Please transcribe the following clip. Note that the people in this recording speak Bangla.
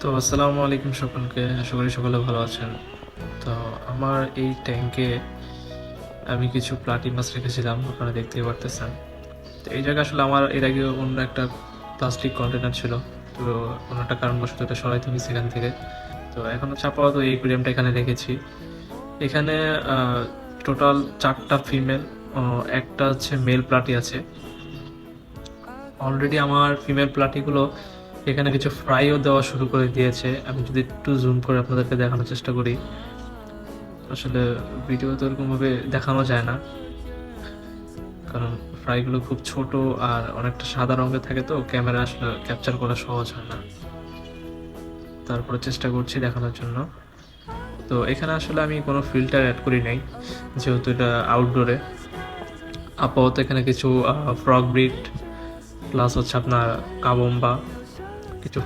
তো আসসালামু আলাইকুম সকলকে। আশা করি সকলে ভালো আছেন। তো আমার এই ট্যাঙ্কে আমি কিছু প্লাটি মাছ রেখেছিলাম, আপনারা দেখতেই পারতেছেন। তো এই জায়গায় আসলে আমার, এর আগে অন্য একটা প্লাস্টিক কন্টেনার ছিল। তো কোনো একটা কারণবশত এটা সরাইতে হয়েছে এখান থেকে। তো এখন হচ্ছে আপাতত এই কুরিয়ামটা এখানে রেখেছি। এখানে টোটাল চারটা ফিমেল একটা হচ্ছে মেল প্লাটি আছে। অলরেডি আমার ফিমেল প্লাটিগুলো এখানে কিছু ফ্রাইও দেওয়া শুরু করে দিয়েছে। আমি যদি একটু জুম করে আপনাদেরকে দেখানোর চেষ্টা করি। আসলে ভিডিও তো ওরকমভাবে দেখানো যায় না। কারণ ফ্রাইগুলো খুব ছোট আর অনেকটা সাদা রঙের থাকে তো ক্যামেরা আসলে ক্যাপচার করা সহজ হয় না। তারপরে চেষ্টা করছি দেখানোর জন্য। তো এখানে আসলে আমি কোনো ফিল্টার অ্যাড করি নাই, যেহেতু এটা আউটডোরে আপাতত এখানে কিছু ফ্রগ ব্রিড প্লাস হচ্ছে আপনার কাবম্বা। কিছু